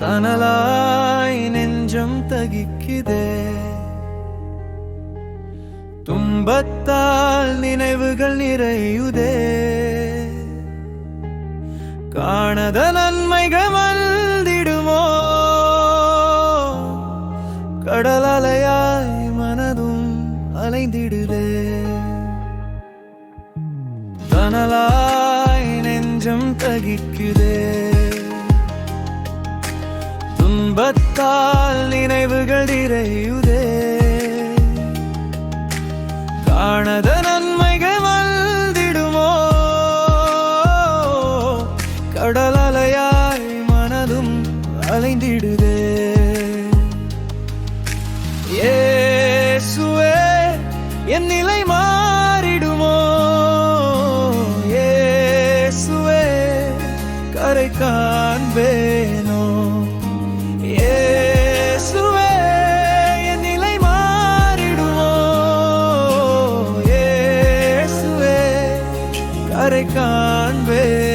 தனலாய் நெஞ்சம் தகிக்குதே துன்பத்தால் நினைவுகள் நிறையுதே காணத நன்மைகள் வந்திடுமோ கடல் அலையாய் மனதும் அலைந்திடுதே தனலாய் நெஞ்சம் தகிக்குதே இன்பத்தால் நினைவுகள் இறையுதே காணத நன்மைகள் வந்திடுமோ? கடல் அலையாய் மனதும் அலைந்திடுதே. ஏசுவே என் நிலை மாறிடுமோ? ஏசுவே கரை காண்பேன். கரை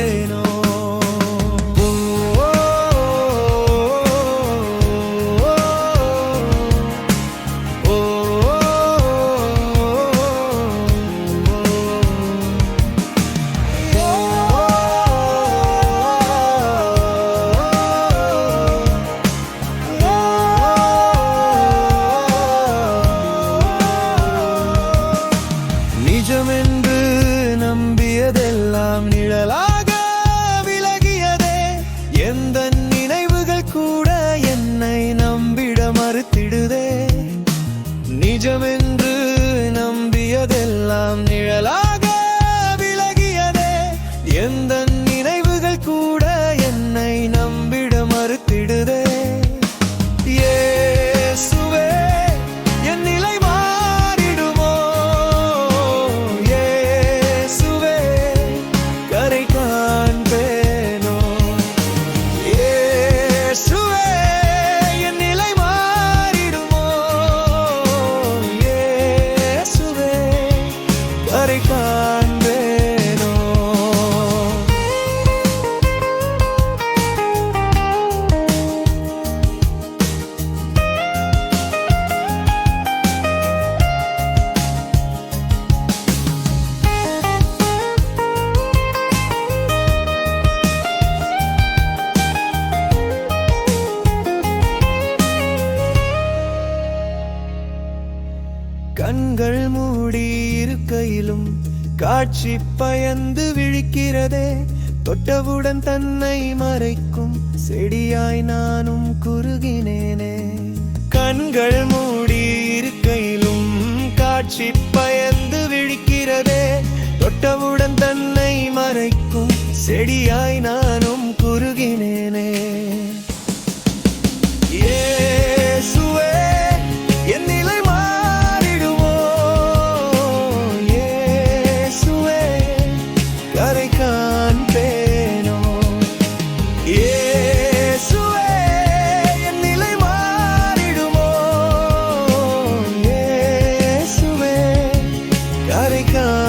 என் நினைவுகள் கூட என்னை நம்பிட மறுத்திடுதே. கண்கள் மூடி இருக்கையிலும் காட்சி பயந்து விழிக்கிறதே. தொட்டவுடன் தன்னை மறைக்கும் செடியாய் நானும் குறுகினேனே. கண்கள் மூடி இருக்கையிலும் காட்சி பயந்து விழிக்கிறதே. தொட்டவுடன் தன்னை மறைக்கும் செடியாய் நானும் குறுகினேனே. Jamaica.